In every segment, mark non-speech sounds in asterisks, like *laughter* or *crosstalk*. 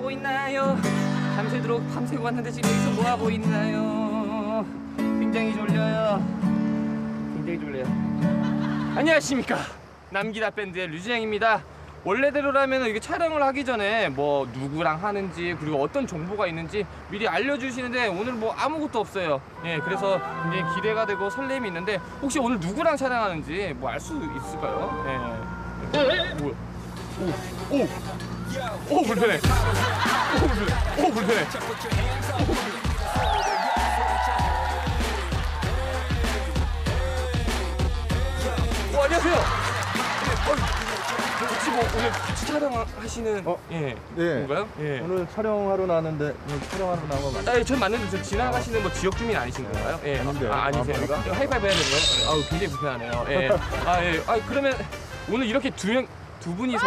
하고 있나요? 밤새도록 밤새고 왔는데 지금 여기서 뭐 하고 있나요? 굉장히 졸려요. 굉장히 졸려요. 안녕하십니까? 남기다 밴드의 류진영입니다. 원래대로라면 이게 촬영을 하기 전에 뭐 누구랑 하는지 그리고 어떤 정보가 있는지 미리 알려주시는데 오늘 뭐 아무것도 없어요. 예, 그래서 굉장히 기대가 되고 설렘이 있는데 혹시 오늘 누구랑 촬영하는지 뭐 알 수 있을까요? 예. 어, 뭐야? 오, 오, 오 불편해. 오 불편해. 오 불편해. 오 안녕하세요. 어, 혹시 뭐 오늘 같이 촬영하시는 어? 예 네. 건가요? 예. 오늘 촬영하러 나왔는데 오늘 촬영하러 나온 거 맞나요? 아, 예, 전 맞는데 저 지나가시는 뭐 지역 주민 아니신 건가요? 예. 아닌데요. 아, 아니세요? 아, 하이파이브 해야 되는 거예요? 아우 굉장히 불편하네요. 예. *laughs* 아, 예. 아, 그러면 오늘 이렇게 두 명, 두 분이서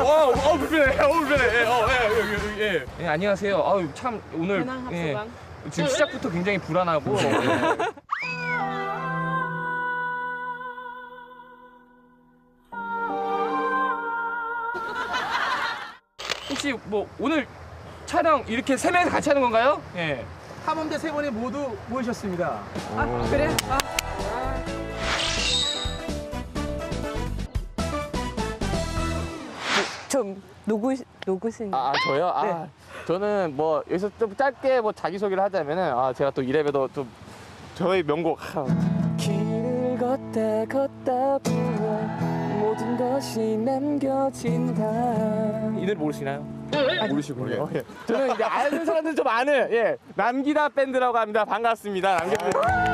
어, 어 불편해. 어 불편해. 예, 어, 예, 여기, 여기, 예. 예, 안녕하세요. 아유, 참 오늘 예. 지금 시작부터 굉장히 불안하고 예. 혹시 뭐 오늘 촬영 이렇게 세 명이서 같이 하는 건가요? 예. 탐험대 세 분이 모두 모이셨습니다. 아, 그래? 아. 좀 누구 누구신? 아, 아, 저요? 아, 네. 저는 뭐 여기서 좀 짧게 뭐 자기 소개를 하자면은 아, 제가 또 이래봬도 좀 저의 명곡 하, 길을 걷다 걷다 보면 모든 것이 남겨진다 이 노래 모르시나요? 모르시군요. 예. 저는 이제 아는 사람들 좀 아는 예 남기다 밴드라고 합니다. 반갑습니다. 남기다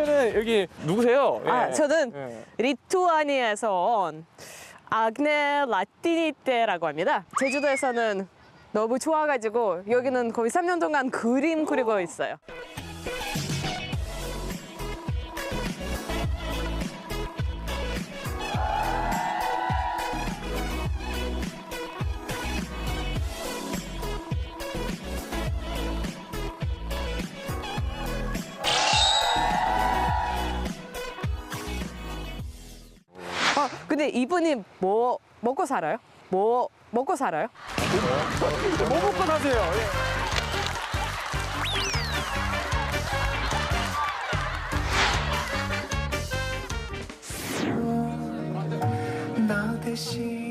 그러시면은 여기 누구세요? 예. 아 저는 예. 리투아니아에서 온 아그네 라티니테라고 합니다. 제주도에서는 너무 좋아가지고 여기는 거의 3년 동안 그림 그리고 있어요. 근데 이분이 뭐 먹고 살아요? 뭐 먹고 살아요? 뭐 먹고 사세요? 예. 나 대신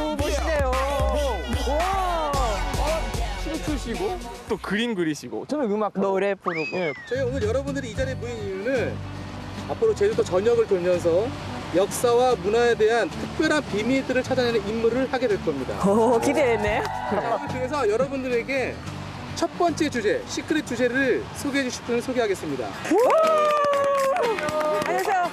오 멋있네요. 와춤 추시고 또 그림 그리시고 저는 음악 노래 부르고. 예. 저희 오늘 여러분들이 이 자리에 모인 이유는 앞으로 제주도 전역을 돌면서 역사와 문화에 대한 특별한 비밀들을 찾아내는 임무를 하게 될 겁니다. 오 기대되네. 그 중에서 여러분들에게 첫 번째 주제, 시크릿 주제를 소개해 주실 분을 소개하겠습니다. 안녕하세요.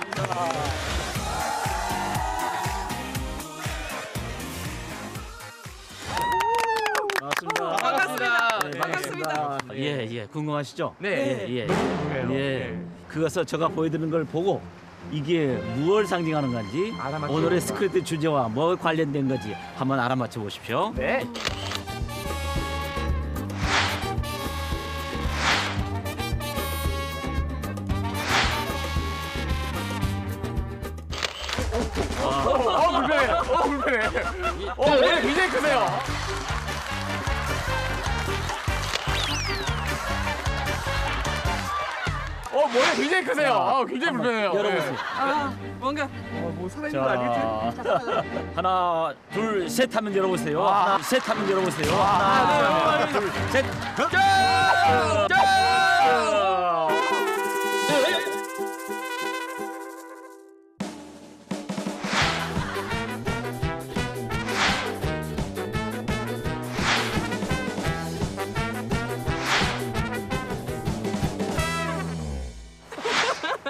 반갑습니다. 반갑습니다. 네. 반갑습니다. 예, 예. 궁금하시죠? 네. 예, 예. 궁금해요. 예. 그것을 제가 보여드리는 걸 보고 이게 무엇을 상징하는 건지 오늘의. 스크립트 주제와 뭐 관련된 건지 한번 알아맞혀 보십시오. 네. 불편해. 어, 불편해. 어, 왜 굉장히 크세요? 어, 머리 굉장히 크세요. 아, 굉장히 불편해요. 열어보세요. 네. 아, 뭔가 어, 뭐 살아있는 거 아니겠지? 자, 하나, 둘, 셋 하면 열어보세요. 와. 하나, 셋 하면 열어보세요. 아, 하나, 네. 둘, 셋. 짠!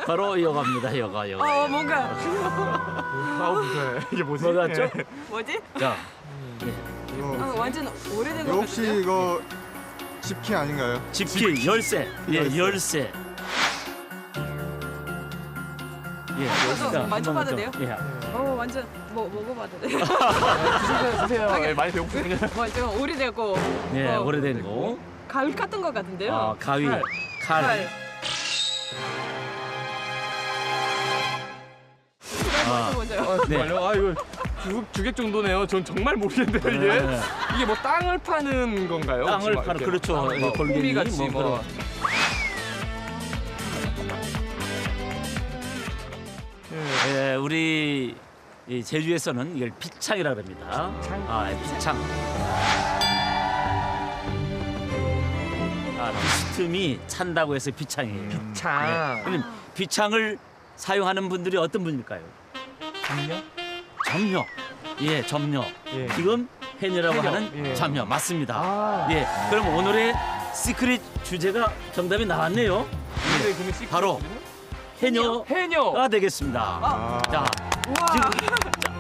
바로 이어갑니다. 여가 여가. 어 뭔가 아우 무서워. 이게 뭐지? 뭐 같죠? 뭐지? 자, 이거 어, 완전 오래된 것 이거 혹시 같은데요? 이거 집키 아닌가요? 집기 열쇠. 예, 열쇠. 열쇠. 예, 저도 자, 만져봐도 돼요? 더. 예. 어 완전 뭐 먹어봐도 돼요. *laughs* 주세요. 예, 많이 배고프군요. 완전 오래되고 예, 어, 오래된 거. 가위 같은 것 같은데요. 아, 가위, 칼. 칼. 아, 네. 정말요? 아 이거 주, 주객 정도네요. 전 정말 모르겠는데요 이게. 네. 이게 뭐 땅을 파는 건가요? 땅을 막 파는 그렇죠. 뭐 예, 골뱅이 호미같이 뭐 뭐. 예, 우리 이 제주에서는 이걸 피창이라 그럽니다. 아, 예, 피창. 아, 비스듬히 찬다고 해서 비창이에요. 참. 예. 그럼 비창을 사용하는 분들이 어떤 분일까요? 잠요? 점녀. 예, 점녀. 예. 지금 해녀라고 해녀, 하는 예. 점녀 맞습니다. 아. 예, 그럼 오늘의 시크릿 주제가 정답이 나왔네요. 근데 그러면 시크릿 바로 주제는? 해녀가 해녀. 되겠습니다. 아. 자. 지금 자,